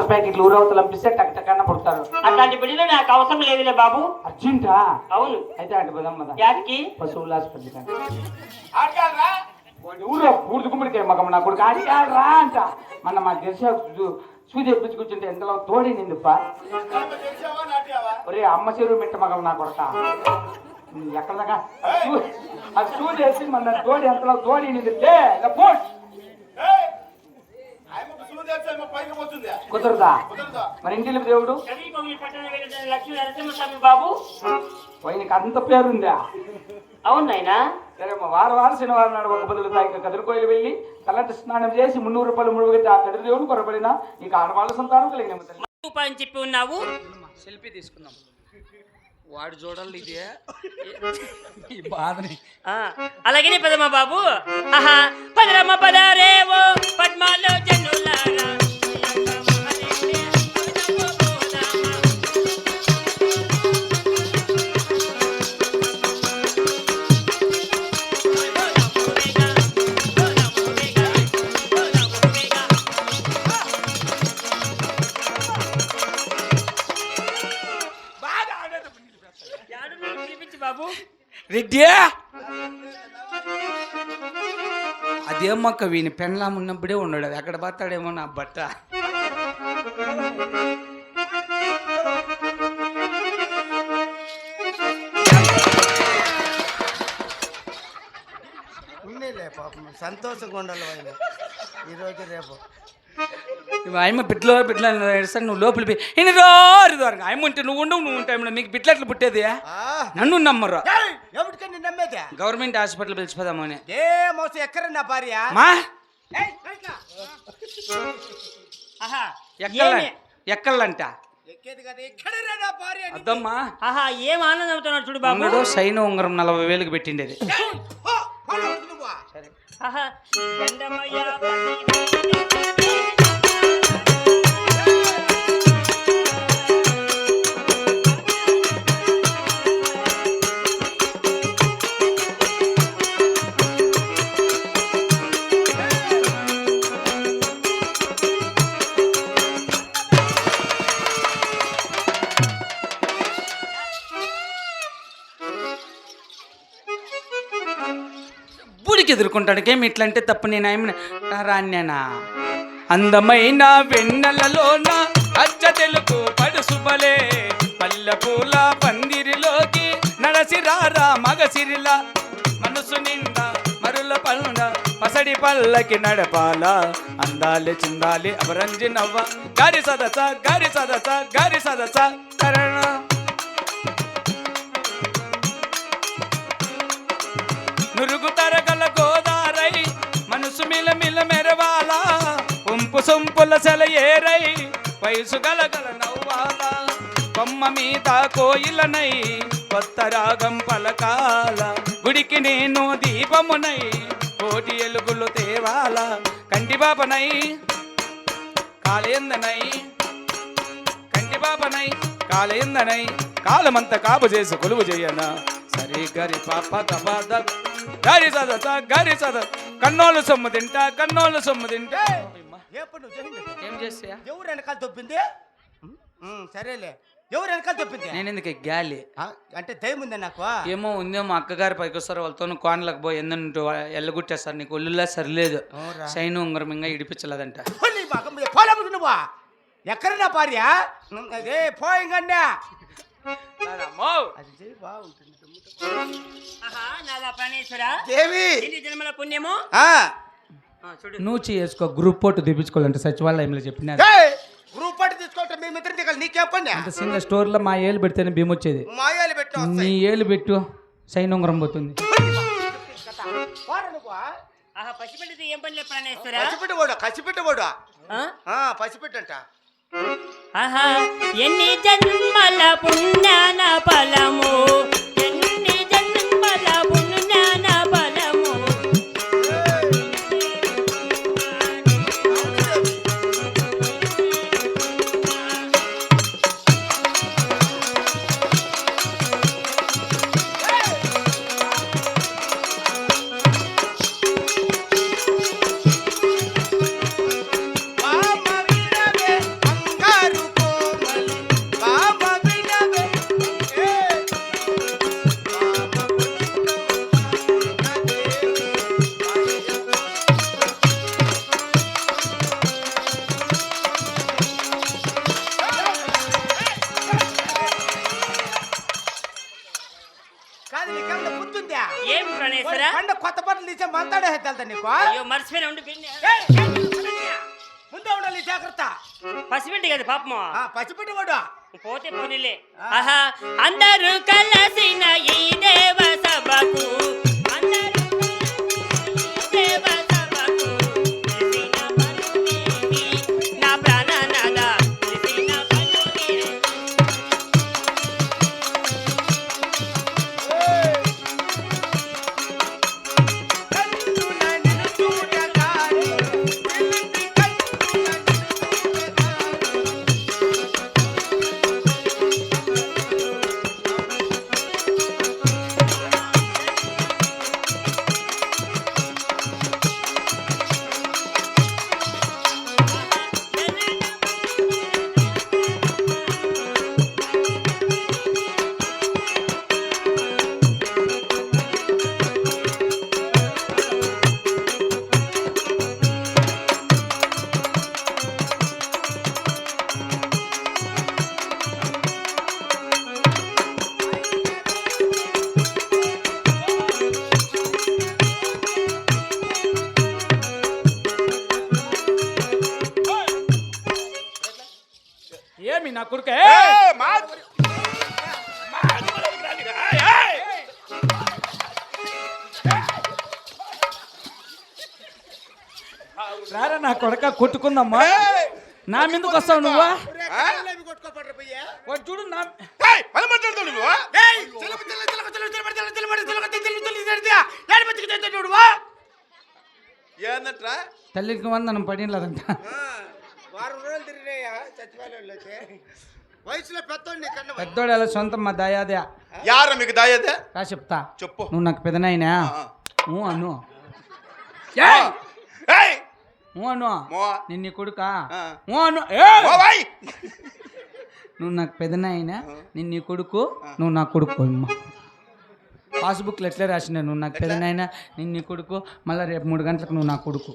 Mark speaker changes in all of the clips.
Speaker 1: Water ప్యాకెట్లు ఊరవతలు పంపిస్తే టక్ టక్ అన్న పుడతారు.
Speaker 2: అట్లాంటి బిడ్డలు నాకు అవసరం లేదులే బాబు.
Speaker 1: అర్జెంటా?
Speaker 2: అవును.
Speaker 1: అయితే అంటే పదమ్మదా
Speaker 2: యాటికి
Speaker 1: పశువుల ఆసుపత్రి ఊర్లో పూర్తి గుమ్మడికాయ మగం నా కొడుకు. ఆడి రా అంట. మన మా తెలిసి సూది ఎప్పించుకుంటుంటే ఎంతలో తోడి నిందుప్ప ఒరే అమ్మ చెరువు మిట్ట మగం నా కొడక. ఎక్కడ దాకా అది సూది ఎత్తి మన తోడి ఎంతలో తోడి నిందితే కుదరదా? మరి ఇంటికి దేవుడు?
Speaker 2: బాబు?
Speaker 1: ఆయనకి అంత పేరుందా?
Speaker 2: అవును నాయనా.
Speaker 1: సరే వారం వారం శనివారం నాడు ఒక బదులు తాగి కదురుకోయిలు వెళ్ళి తలంటి స్నానం చేసి మున్నూరు రూపాయలు ముడుగు పెట్టి ఆ కదిరి దేవుని కొరపడినా నీకు ఆడవాళ్ళ సంతానం కలిగిన తల్లి
Speaker 2: రూపాయని చెప్పి ఉన్నావు?
Speaker 1: సెల్ఫీ తీసుకుందాం. వాడు చూడాలి ఇదే. ఈ బాధని.
Speaker 2: ఆ, అలాగనే పదమ్మా బాబు. ఆహా పదరమ్మ పదరేవో
Speaker 1: రెడ్డి? అదేమక్క వీని పెన్లాం ఉన్నప్పుడే ఉన్నాడు. అది ఎక్కడ పోతాడేమో నా బట్ట.
Speaker 3: ఉన్నీలే పాపం. సంతోషంగా ఉండాలి వాళ్ళు ఈరోజు రేపు.
Speaker 1: ఆయమ్మ బిడ్డలో బిడ్డలు నడుస్తాను నువ్వు లోపలి పోయి ఇన్ని రోజు ఆయమ్మ ఉంటే నువ్వు ఉండవు నువ్వు ఉంటాయి మీకు బిడ్డలు పుట్టేది?
Speaker 3: ఆ,
Speaker 1: నన్ను నమ్మరు. గవర్నమెంట్ హాస్పిటల్ పిలిచిపోదామని
Speaker 3: ఏ మోసం ఎక్కడ నా భార్య?
Speaker 1: మా? ఎక్కల ఎక్కలంట. అద్దమ్మా.
Speaker 2: ఆహా ఏం ఆనందం అవుతున్నాడు చూడు బాబు.
Speaker 1: సైన్ ఉంగరం నలభై వేలకు పెట్టిండేది.
Speaker 2: ఆహా గంధమయ్య పది
Speaker 1: ఏమి ఇట్లంటే తప్పు నేను ఏమి రాన్యానా అందమైన వెన్నెలలోన అచ్చ తెలుగు పడుసుబలే పల్లె పూల పందిరిలోకి నడసిరారా మగసిరిలా. మనసు నిండా మరుల పండ పసడి పల్లకి నడపాల. అందాలి చిందాలి అపరంజి నవ్వ. గారి సదస గారి సదస గారి సదస కరణ నురుగు సొంపుల సెల ఏరై వయసు గలగల నవ్వాల. కొమ్మ మీద కోయిలనై కొత్త రాగం పలకాల. గుడికి నేను దీపమునై కోటి ఎలుగులు తేవాల. కంటిబాబనై కాలేందనై కంటిబాబనై కాలేందనై. కాలమంత కాపు చేసి కొలువు చేయనా? సరే గరి పాప గరి సద గరి సద కన్నోళ్ళు సొమ్ము తింటా కన్నోళ్ళు సొమ్ము తింటే.
Speaker 3: ఎప్పుడు నువ్వు చేసింది
Speaker 1: ఏం చేస్తా
Speaker 3: ఎవరు వెనకాల తొప్పింది ఉమ్, సరేలే. ఎవరు వెనకాల తొప్పింది
Speaker 1: నేను ఎందుకు గాలి?
Speaker 3: ఆ, అంటే దయ్యం ఉందా నాకు?
Speaker 1: ఏమో ఉందేమో మా అక్కగారి పైకి వస్తారు వాళ్ళతో కోనలకు పోయి ఎందుంటూ ఎల్లగొట్టేస్తారు నీకు ఒళ్ళులా సరిలేదు.
Speaker 3: అవురా.
Speaker 1: సైన్ ఉంగరం ఇంకా ఇడిపించలేదంట
Speaker 3: పోలే మగం మీద పోలేము నువ్వు? ఎక్కడ నా భార్య? అదే పోయింగన్నా అది చేయి బాగుంటుంది.
Speaker 2: ఆహా నాదా ప్రాణేశ్వరా
Speaker 3: దేవి!
Speaker 2: ఎన్ని జన్మల పుణ్యము?
Speaker 3: ఆ,
Speaker 1: నువ్వు చేసుకో గ్రూప్ ఫోటో తీపించుకోవాలంటే సచివాలయంలో చెప్పినారు
Speaker 3: ఏయ్, గ్రూప్ పట్టి తీసుకుంటే మేము ఇద్దరు దిగాలి. నీకేం పని?
Speaker 1: అంత చిన్న స్టోర్లో మా ఏళ్ళు పెడితేనే భీమ్ వచ్చేది.
Speaker 3: మాయాలు పెట్టు
Speaker 1: నీ ఏళ్ళు పెట్టు సైన్ ఉంగరం పోతుంది.
Speaker 2: ఆహా పసిపెట్టితే ఏం పనిలే ప్రాణేశ్వరా?
Speaker 3: పసిపెట్టు కూడా కసిపెట్టు కూడా
Speaker 2: ఆ?
Speaker 3: పసిపెట్టంట
Speaker 2: ఆహా ఎన్ని జన్మల పుణ్యాన ఫలము? కాదు ఏం ప్రణేశ్వర పండ
Speaker 3: కొత్త పంటలు ఇచ్చే మంతాడే హెత్తాలి నీకు?
Speaker 2: అయ్యో మర్చిపోయిన ఉండి
Speaker 3: ముందే ఉండాలి జాగ్రత్త.
Speaker 2: పసిపెట్టి కదా
Speaker 3: పాపం పసిపెట్టి వాడు
Speaker 2: పోతే పోనీలే. ఆహా అందరూ కలసిన ఈ దేవ సభకు
Speaker 1: రారా నా కొడక కొట్టుకుందమ్మా నా మీదకి వస్తావు నువ్వా చూడు తల్లికి వందనం పడిలేదంట
Speaker 3: వారం రోజులు తిరిగినాయా చచ్చిపోయిన వయసులో పెద్దోడు కన్నా
Speaker 1: పెద్దోడు ఎలా సొంతం మా దయాదే
Speaker 4: యారా మీకు దయాదే
Speaker 1: రా చెప్తా
Speaker 4: చెప్పు
Speaker 1: నువ్వు నాకు పెదనాయనా అను ఊ అను
Speaker 4: మో
Speaker 1: నిన్ను కొడుక?
Speaker 4: ఆ.
Speaker 1: ఊ అను ఏయ్!
Speaker 4: మో భాయ్
Speaker 1: నువ్వు నాకు పెదనాయినా నిన్ను కొడుకు నువ్వు నా కొడుకు అమ్మ. పాస్బుక్లు ఎట్లా రాసిన నువ్వు నాకు పెదనాయినా నిన్ను కొడుకు మళ్ళీ రేపు మూడు గంటలకు నువ్వు నా కొడుకు.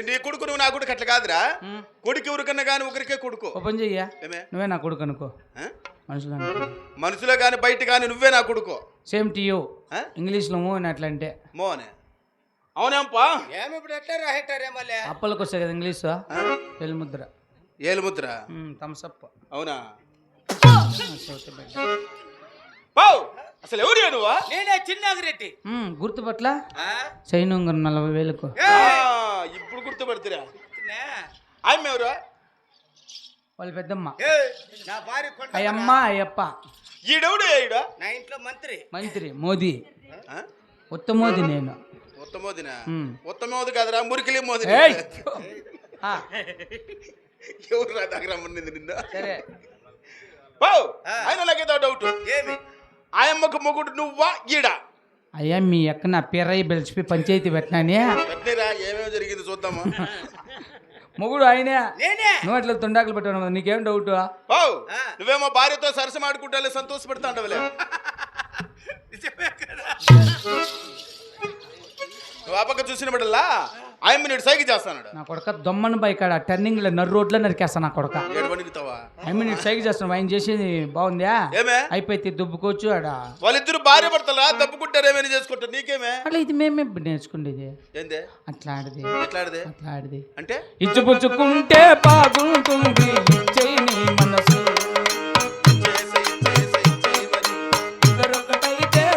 Speaker 4: నీ కొడుకు నువ్వు నా కొడుకు అట్లా కాదురా. కొడుకు ఎవరికన్నా కానీ ఒకరికే కొడుకు.
Speaker 1: ఓపెన్ చెయ్యా. నువ్వే నా కొడుకు అనుకో? మనుషులు
Speaker 4: మనసులో కానీ బయట కానీ నువ్వే నా కొడుకు.
Speaker 1: Same to you? ఇంగ్లీష్లో మూవ్ అని అట్లా అంటే
Speaker 4: మోనే. అవునేంపా?
Speaker 3: ఏమి ఇప్పుడు ఎట్లా రాహెట్టారే మళ్ళీ?
Speaker 1: అప్పలకు వస్తాయి కదా ఇంగ్లీష్?
Speaker 4: ఆ?
Speaker 1: వెలుముద్ర
Speaker 4: ఏలుముద్ర?
Speaker 1: Thumbs up.
Speaker 4: అవునా? పావు అసలు ఎవరు నువ్వా?
Speaker 3: నేనే చిన్నాగిరెడ్డి.
Speaker 1: గుర్తుపట్ల? ఉంగరం నలభై వేలకు
Speaker 4: ఇప్పుడు గుర్తుపడుతురా.
Speaker 3: నే.
Speaker 4: ఆమె ఎవరు?
Speaker 1: వాళ్ళ పెద్దమ్మ.
Speaker 3: నా భార్య
Speaker 1: అయ్యమ్మ అయ్యప్ప.
Speaker 4: ఈడెవడు ఈడ?
Speaker 3: నా ఇంట్లో మంత్రి.
Speaker 1: మంత్రి మోదీ.
Speaker 4: ఆ?
Speaker 1: ఉత్త మోదీ నేను.
Speaker 4: ఉత్తమోదినా?
Speaker 1: ఉమ్.
Speaker 4: ఉత్తమోది కాదురా మురికిలి మోది
Speaker 1: ఏయ్! ఆ,
Speaker 4: ఎవరు రా దగ్గర రమ్మనింది నిన్ను?
Speaker 1: సరే.
Speaker 4: పావు
Speaker 3: ఆ.
Speaker 4: ఆయన నాకేదో డౌట్
Speaker 3: ఏమి?
Speaker 4: ఆయమ్మకు మొగుడు నువ్వా ఈడ?
Speaker 1: అయ్యా మీ ఎక్క నా పిర్రయ్య పిలిచిపోయి పంచాయతీ పెట్టినానే.
Speaker 4: పెట్టిరా ఏమేమి జరిగింది చూద్దామా?
Speaker 1: మొగుడు ఆయనే. నువ్వు అట్లా తుండాకులు పెట్టాను నీకేం డౌట్.
Speaker 4: నువ్వేమో భార్యతో సరసం ఆడుకుంటాలే సంతోషపడతా ఉండవులే లోపక చూసిన బిడ్డలా? ఆయన నేను సైకి చేస్తాడు
Speaker 1: నా కొడుక దొమ్మన బైక్ ఆడ టర్నింగ్లో నర్ రోడ్లో నరికేస్తాను నా కొడక ఐ మీన్ సైకి చేస్తాను ఆయన చేసేది బాగుందా? అయిపోతే దుబ్బుకోవచ్చు ఆడ.
Speaker 4: వాళ్ళిద్దరు భార్య భర్తలా? దబ్బుకుంటారు ఏమైనా చేసుకుంటారు? నీకేమే?
Speaker 1: అట్లా ఇది మేమే నేర్చుకుండేది.
Speaker 4: ఏందే? అట్లాడిది.
Speaker 1: అట్లాడిది అట్లాడిది.
Speaker 4: అంటే?
Speaker 1: ఇచ్చుపుచ్చుకుంటే బాగుంటుంది. మనసు.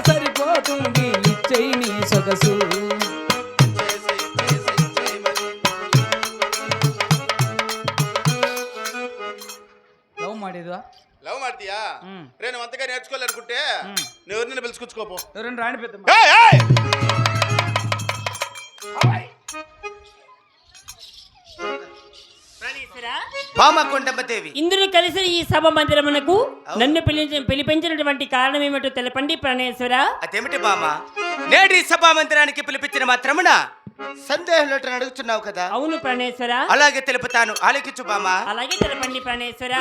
Speaker 1: సరిపోతుంది. ఇచ్చేయి నీ సొగసు.
Speaker 4: నేను అంతగా నేర్చుకోవాలనుకుంటే ఎవరు నేను పిలుచుకొచ్చుకోపో
Speaker 1: ఎవరైనా రాని పెద్ద
Speaker 2: ఇందులో కలిసి ఈ సభ మందిరమునకు నన్ను పిలిపించినటువంటి కారణం ఏమిటో తెలపండి ప్రాణేశ్వర
Speaker 3: అదేమిటి బామ నేటి సభా మందిరానికి పిలిపించిన మాత్రమున సందేహం అడుగుతున్నావు కదా.
Speaker 2: అవును ప్రణేశ్వర
Speaker 3: అలాగే తెలుపుతాను. ఆలకించు బామా
Speaker 2: అలాగే తెలపండి ప్రాణేశ్వర